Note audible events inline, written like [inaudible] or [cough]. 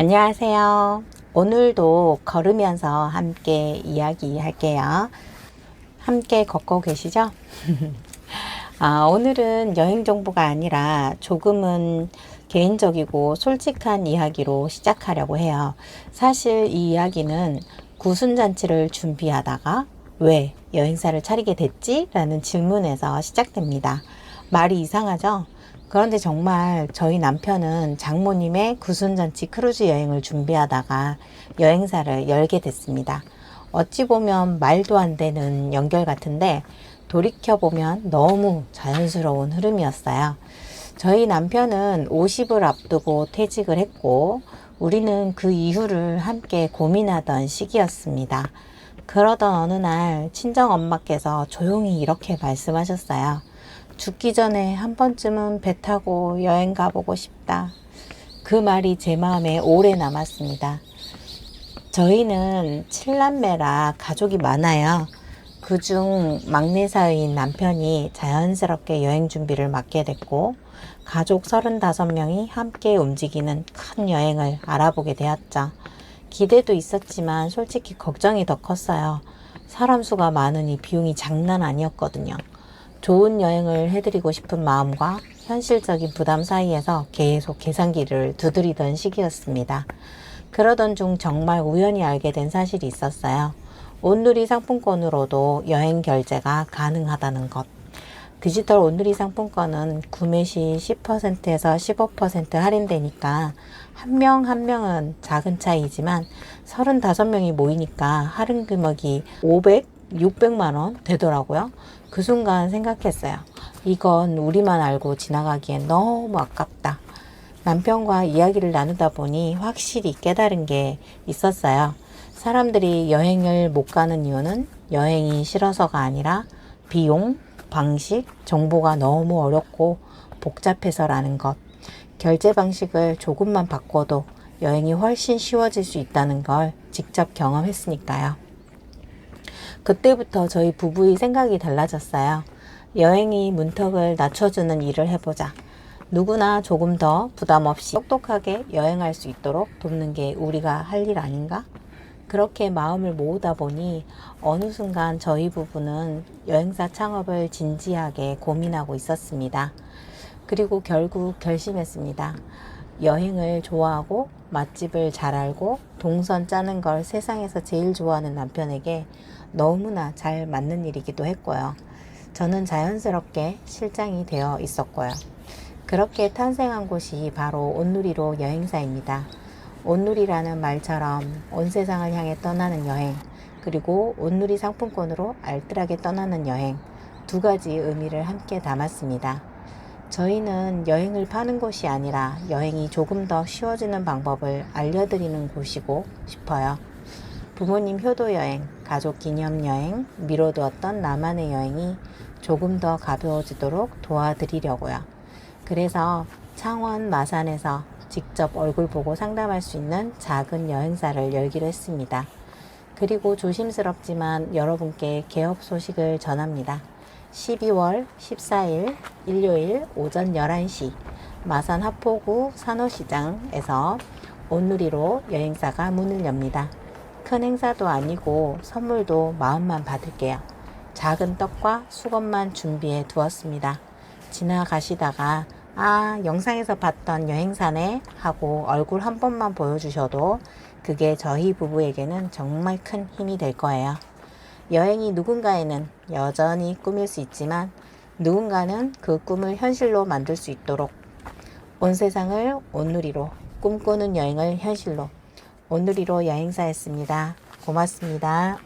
안녕하세요. 오늘도 걸으면서 함께 이야기할게요. 함께 걷고 계시죠? [laughs] 아, 오늘은 여행 정보가 아니라 조금은 개인적이고 솔직한 이야기로 시작하려고 해요. 사실 이 이야기는 구순잔치를 준비하다가 왜 여행사를 차리게 됐지? 라는 질문에서 시작됩니다. 말이 이상하죠? 그런데 정말 저희 남편은 장모님의 구순잔치 크루즈 여행을 준비하다가 여행사를 열게 됐습니다. 어찌 보면 말도 안 되는 연결 같은데 돌이켜보면 너무 자연스러운 흐름이었어요. 저희 남편은 50을 앞두고 퇴직을 했고 우리는 그 이후를 함께 고민하던 시기였습니다. 그러던 어느 날 친정 엄마께서 조용히 이렇게 말씀하셨어요. 죽기 전에 한 번쯤은 배 타고 여행 가보고 싶다. 그 말이 제 마음에 오래 남았습니다. 저희는 칠남매라 가족이 많아요. 그중 막내 사위인 남편이 자연스럽게 여행 준비를 맡게 됐고, 가족 35명이 함께 움직이는 큰 여행을 알아보게 되었죠. 기대도 있었지만 솔직히 걱정이 더 컸어요. 사람 수가 많으니 비용이 장난 아니었거든요. 좋은 여행을 해드리고 싶은 마음과 현실적인 부담 사이에서 계속 계산기를 두드리던 시기였습니다. 그러던 중 정말 우연히 알게 된 사실이 있었어요. 온누리 상품권으로도 여행 결제가 가능하다는 것. 디지털 온누리 상품권은 구매 시 10%에서 15% 할인되니까 한 명 한 명은 작은 차이지만 35명이 모이니까 할인 금액이 500, 600만 원 되더라고요. 그 순간 생각했어요. 이건 우리만 알고 지나가기엔 너무 아깝다. 남편과 이야기를 나누다 보니 확실히 깨달은 게 있었어요. 사람들이 여행을 못 가는 이유는 여행이 싫어서가 아니라 비용, 방식, 정보가 너무 어렵고 복잡해서라는 것. 결제 방식을 조금만 바꿔도 여행이 훨씬 쉬워질 수 있다는 걸 직접 경험했으니까요. 그때부터 저희 부부의 생각이 달라졌어요. 여행이 문턱을 낮춰주는 일을 해보자. 누구나 조금 더 부담 없이 똑똑하게 여행할 수 있도록 돕는 게 우리가 할 일 아닌가? 그렇게 마음을 모으다 보니 어느 순간 저희 부부는 여행사 창업을 진지하게 고민하고 있었습니다. 그리고 결국 결심했습니다. 여행을 좋아하고 맛집을 잘 알고 동선 짜는 걸 세상에서 제일 좋아하는 남편에게 너무나 잘 맞는 일이기도 했고요. 저는 자연스럽게 실장이 되어 있었고요. 그렇게 탄생한 곳이 바로 온누리로 여행사입니다. 온누리라는 말처럼 온 세상을 향해 떠나는 여행, 그리고 온누리 상품권으로 알뜰하게 떠나는 여행, 두 가지 의미를 함께 담았습니다. 저희는 여행을 파는 곳이 아니라 여행이 조금 더 쉬워지는 방법을 알려드리는 곳이고 싶어요. 부모님 효도 여행, 가족 기념 여행, 미뤄두었던 나만의 여행이 조금 더 가벼워지도록 도와드리려고요. 그래서 창원 마산에서 직접 얼굴 보고 상담할 수 있는 작은 여행사를 열기로 했습니다. 그리고 조심스럽지만 여러분께 개업 소식을 전합니다. 12월 14일 일요일 오전 11시 마산 하포구 산호시장에서 온누리로 여행사가 문을 엽니다. 큰 행사도 아니고 선물도 마음만 받을게요. 작은 떡과 수건만 준비해 두었습니다. 지나가시다가 아, 영상에서 봤던 여행사네 하고 얼굴 한 번만 보여주셔도 그게 저희 부부에게는 정말 큰 힘이 될 거예요. 여행이 누군가에는 여전히 꿈일 수 있지만 누군가는 그 꿈을 현실로 만들 수 있도록 온 세상을 온누리로 꿈꾸는 여행을 현실로 온누리로 여행사였습니다. 고맙습니다.